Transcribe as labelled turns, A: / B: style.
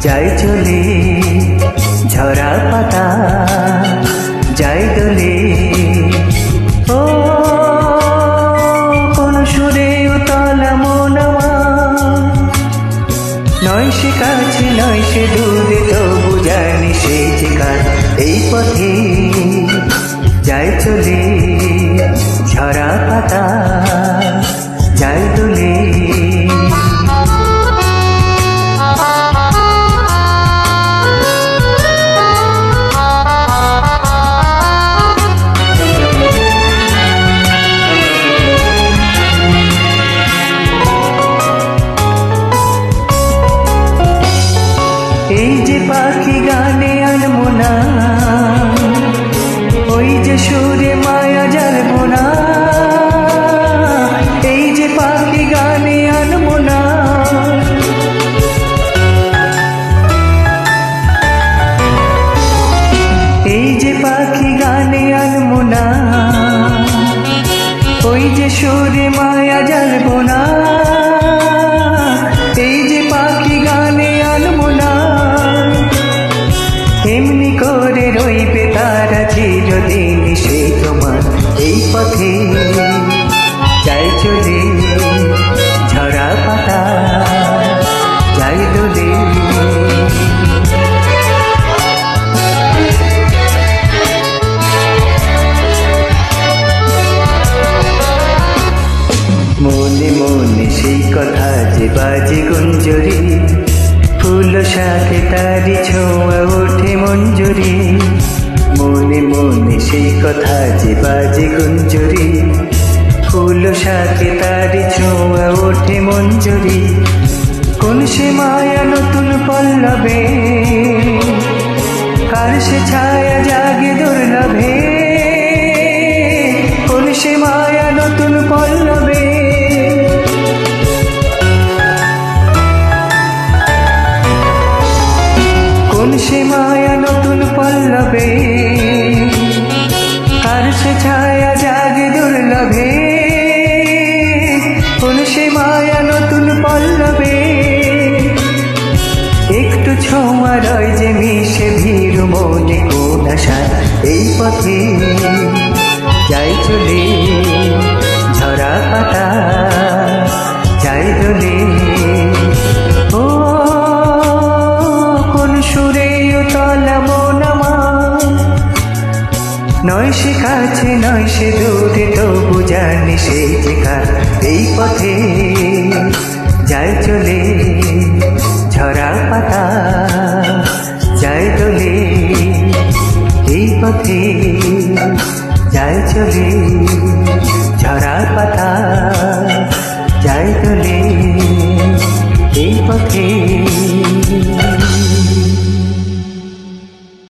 A: যাই চলে ঝরা পাতা, যাই দোলে। ও, কোন সুরে উতলা মন নয় সে কাছে, নয় সে দূরে, তবু জানি সে যে কার। এই পথে যাই চলে ঝরা পাতা, যাই দোলে। এই যে পাখি গানে আনমোনা, ওই যে সুরে মায়া জানব না এই যে পাখি গানে আনমোনা। এই যে পাখি গানে আনমোনা, ওই যে সুরে মায়া চিরদিন সে তোমার এই পথে। যাই চলে, ঝরা পাতা, যাই দোলে মনে মনে সেই কথা যে বাজে গুঞ্জরি, ফুল সাথে তারি ছোঁয়া ওঠে মঞ্জুরি। মনে মনে সেই কথা যে বাজে গুঞ্জরি। ফুল সাথে তারি ছোঁয়া ওঠে মঞ্জুরি। কোন সে মায়া নতুন পল্লবে? কার সে ছায়া জাগে দুর্লভে আশা এই পথে যাই চলে ঝরা পাতা, যাই দোলে ও, কোন সুরে উতলা মন আমার। নয় সে কাছে, নয় সে দূরে, তবু জানি সে যে এই পথে পথে যাই চলে ঝরা পাতা যাই চলে। এই পথে